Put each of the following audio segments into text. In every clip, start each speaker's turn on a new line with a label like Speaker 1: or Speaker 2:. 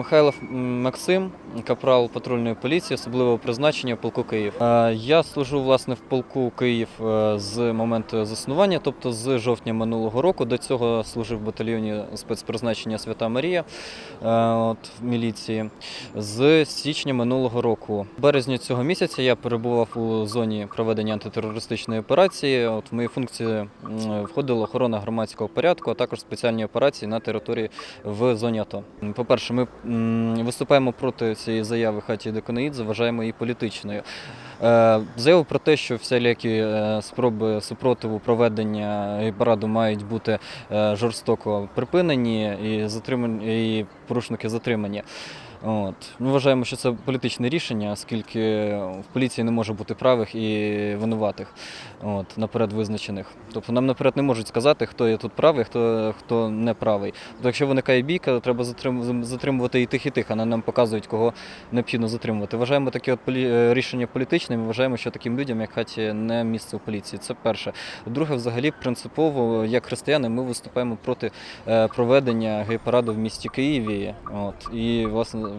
Speaker 1: Михайлов Максим, капрал патрульної поліції, особливого призначення полку Київ. Е, Я служу власне в полку Київ е, з моменту заснування, тобто з жовтня минулого року. До цього служив в батальйоні спецпризначення Свята Марія е, от, в міліції. З січня минулого року. В березні цього місяця я перебував у зоні проведення антитерористичної операції. От в мої функції входила охорона громадського порядку, а також спеціальні операції на території в зоні АТО. По-перше, ми м, виступаємо проти цієї заяви хаті Деконаїдзе, вважаємо її політичною. Е, Заяву про те, що всілякі е, спроби супротиву проведення параду мають бути е, жорстоко припинені і затримані і порушники затримані. От. Ми вважаємо, що це політичне рішення, оскільки в поліції не може бути правих і винуватих, от, наперед визначених. Тобто нам наперед не можуть сказати, хто є тут правий, хто, хто не правий. Тобто, якщо виникає бійка, то треба затрим- затримувати і тих, і тих, а не нам показують, кого необхідно затримувати. Вважаємо таке от полі... е, рішення політичним. Вважаємо, що таким людям, як хаті, не місце у поліції. Це перше. Друге, взагалі, принципово, як християни, ми виступаємо проти е, проведення гей-параду в місті Києві. От, і, власне,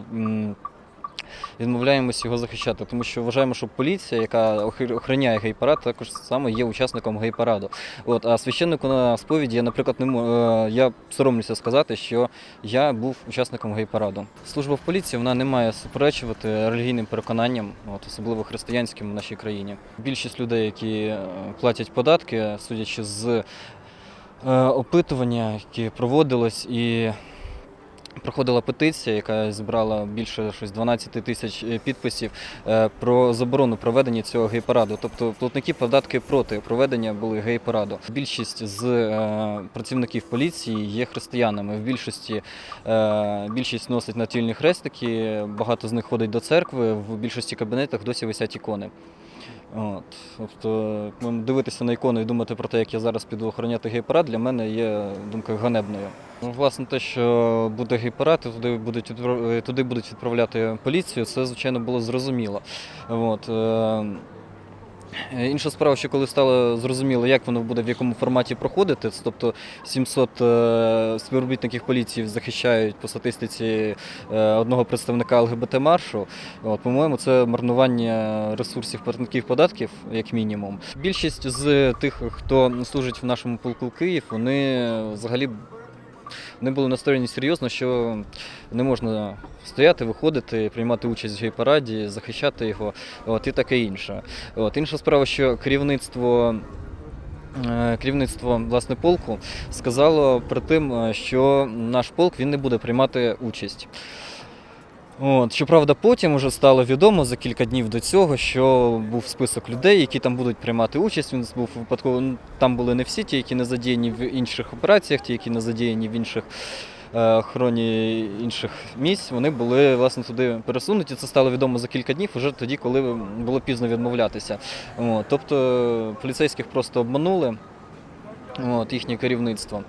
Speaker 1: відмовляємось його захищати, тому що вважаємо, що поліція, яка охороняє гей-парад, також саме є учасником гей-параду. От, а священнику на сповіді я, наприклад, не мо- е, я соромлюся сказати, що я був учасником гей-параду. Служба в поліції вона не має суперечувати релігійним переконанням, от, особливо християнським в нашій країні. Більшість людей, які е, платять податки, судячи з е, опитування, яке проводилось і Проходила петиція, яка зібрала більше щось 12 тисяч е, підписів е, про заборону проведення цього гей-параду. Тобто платники податки проти проведення були гей-параду. Більшість з е, працівників поліції є християнами. В більшості більшість носить натільні хрестики, багато з них ходить до церкви. В більшості кабінетах досі висять ікони. От, тобто, дивитися на ікону і думати про те, як я зараз піду охороняти гей-парад, для мене є думкою ганебною. Ну, Власне, те, що буде гей-парад, і туди будуть е, туди будуть відправляти поліцію, це звичайно було зрозуміло. От, Е, Інша справа, що коли стало зрозуміло, як воно буде в якому форматі проходити, тобто 700 е, співробітників поліції захищають по статистиці е, одного представника ЛГБТ-маршу. От, по-моєму, це марнування ресурсів платників податків, як мінімум. Більшість з тих, хто служить в нашому полку Київ, вони взагалі вони були настроєні серйозно, що не можна стояти, виходити, приймати участь в гей-параді, захищати його, от, і таке інше. От, інша справа, що керівництво. е, Керівництво власне полку сказало про тим, е, що наш полк він не буде приймати участь. От, щоправда, потім вже стало відомо за кілька днів до цього, що був список людей, які там будуть приймати участь. Він був випадково. ну, Там були не всі ті, які не задіяні в інших операціях, ті, які не задіяні в інших е, охороні інших місць. Вони були власне туди пересунуті. Це стало відомо за кілька днів, вже тоді, коли було пізно відмовлятися. От, тобто поліцейських просто обманули, от, їхнє керівництво.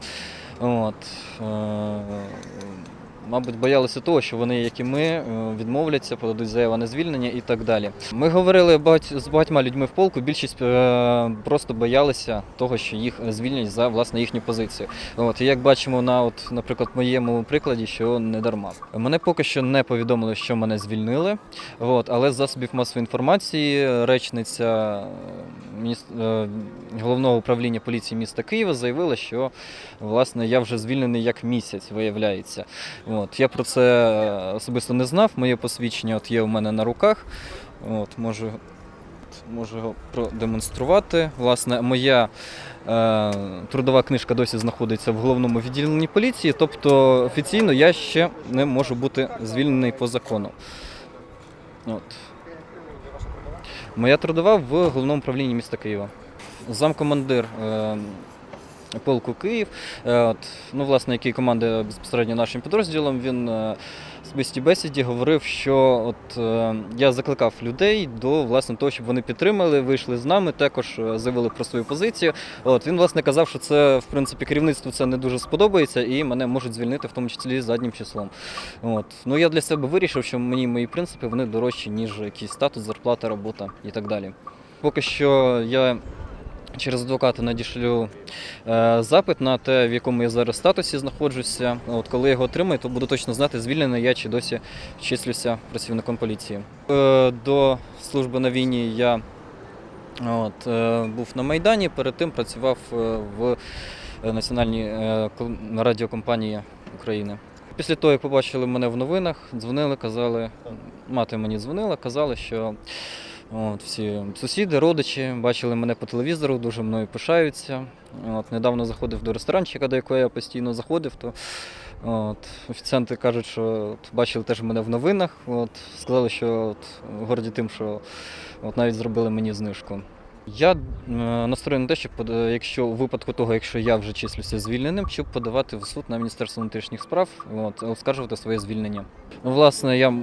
Speaker 1: От, е, Мабуть, боялися того, що вони, як і ми, е, відмовляться, подадуть заяву на звільнення і так далі. Ми говорили з багатьма людьми в полку. Більшість е, просто боялися того, що їх звільнять за власне їхню позицію. От і як бачимо на, от, наприклад, моєму прикладі, що не дарма. Мене поки що не повідомили, що мене звільнили. От, але з засобів масової інформації речниця головного управління поліції міста Києва заявила, що власне я вже звільнений як місяць, виявляється. От, я про це е, особисто не знав. Моє посвідчення от є у мене на руках. От, можу, можу його продемонструвати. Власне, моя е, трудова книжка досі знаходиться в головному відділенні поліції, тобто офіційно я ще не можу бути звільнений по закону. От. Моя трудова в головному управлінні міста Києва. Замкомандир е, полку Київ, е, от, ну, власне, який командує безпосередньо нашим підрозділом, він е, особистій бесіді говорив, що от, е, я закликав людей до власне, того, щоб вони підтримали, вийшли з нами, також заявили про свою позицію. От, він, власне, казав, що це, в принципі, керівництву це не дуже сподобається і мене можуть звільнити, в тому числі заднім числом. От. Ну, я для себе вирішив, що мені мої принципи вони дорожчі, ніж якийсь статус, зарплата, робота і так далі. Поки що я через адвоката надішлю е, запит на те, в якому я зараз статусі знаходжуся. От коли його отримаю, то буду точно знати, звільнений я чи досі числюся працівником поліції. Е, до служби на війні я от, е, був на Майдані, перед тим працював в національній радіокомпанії України. Після того, як побачили мене в новинах, дзвонили, казали, мати мені дзвонила, казали, що от, всі сусіди, родичі бачили мене по телевізору, дуже мною пишаються. От, недавно заходив до ресторанчика, до якого я постійно заходив, то от, офіціанти кажуть, що от, бачили теж мене в новинах. От, сказали, що от, горді тим, що от, навіть зробили мені знижку. Я е, настроєний на те, щоб якщо у випадку того, якщо я вже числюся звільненим, щоб подавати в суд на Міністерство внутрішніх справ, от, оскаржувати своє звільнення. Ну, власне, я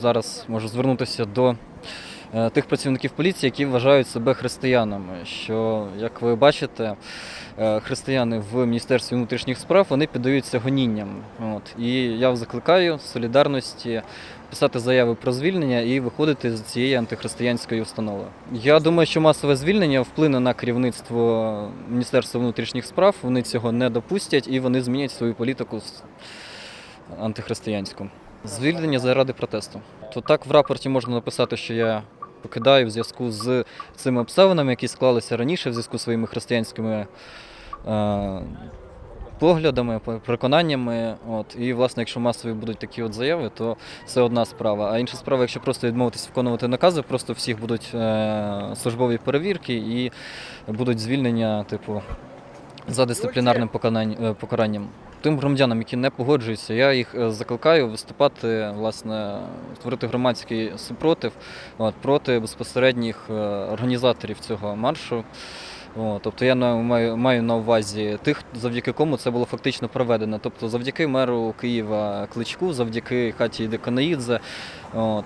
Speaker 1: зараз можу звернутися до тих працівників поліції, які вважають себе християнами. Що, як ви бачите, е, християни в Міністерстві внутрішніх справ вони піддаються гонінням. От. І я закликаю солідарності писати заяви про звільнення і виходити з цієї антихристиянської установи. Я думаю, що масове звільнення вплине на керівництво Міністерства внутрішніх справ. Вони цього не допустять і вони змінять свою політику антихристиянську. Звільнення заради протесту. То так в рапорті можна написати, що я покидаю в зв'язку з цими обставинами, які склалися раніше, в зв'язку з своїми християнськими. Е- Поглядами, переконаннями, от і власне, якщо масові будуть такі от заяви, то це одна справа. А інша справа, якщо просто відмовитися виконувати накази, просто всіх будуть е, службові перевірки і будуть звільнення, типу, за дисциплінарним е, покаранням. Тим громадянам, які не погоджуються, я їх е, закликаю виступати, власне, створити громадський супротив от, проти безпосередніх е, організаторів цього маршу. О, тобто я маю, маю на увазі тих, завдяки кому це було фактично проведено. Тобто завдяки меру Києва Кличку, завдяки хаті Деканаїдзе, от,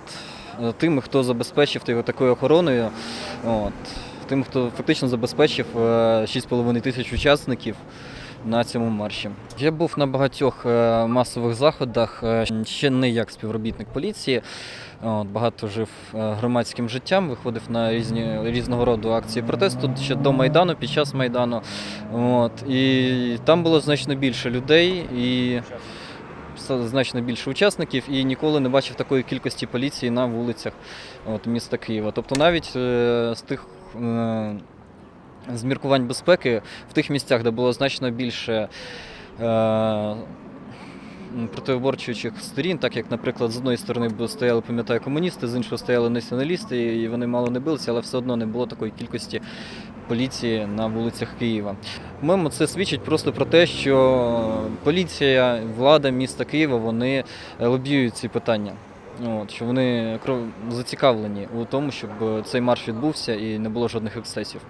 Speaker 1: е, тим, хто забезпечив його такою охороною, от, тим, хто фактично забезпечив е, 6,5 тисяч учасників на цьому марші. Я був на багатьох е, масових заходах, е, ще не як співробітник поліції. От, багато жив е, громадським життям, виходив на різні різного роду акції протесту ще до Майдану, під час Майдану. От, і там було значно більше людей і значно більше учасників, і ніколи не бачив такої кількості поліції на вулицях от, міста Києва. Тобто навіть е, з тих. Е, з міркувань безпеки в тих місцях, де було значно більше е, противоборчуючих сторін, так як, наприклад, з одної сторони стояли, пам'ятаю, комуністи, з іншої стояли націоналісти, і вони мало не билися, але все одно не було такої кількості поліції на вулицях Києва. По-моєму, це свідчить просто про те, що поліція, влада міста Києва вони е, лобіюють ці питання. От, що вони зацікавлені у тому, щоб е, цей марш відбувся і не було жодних ексцесів.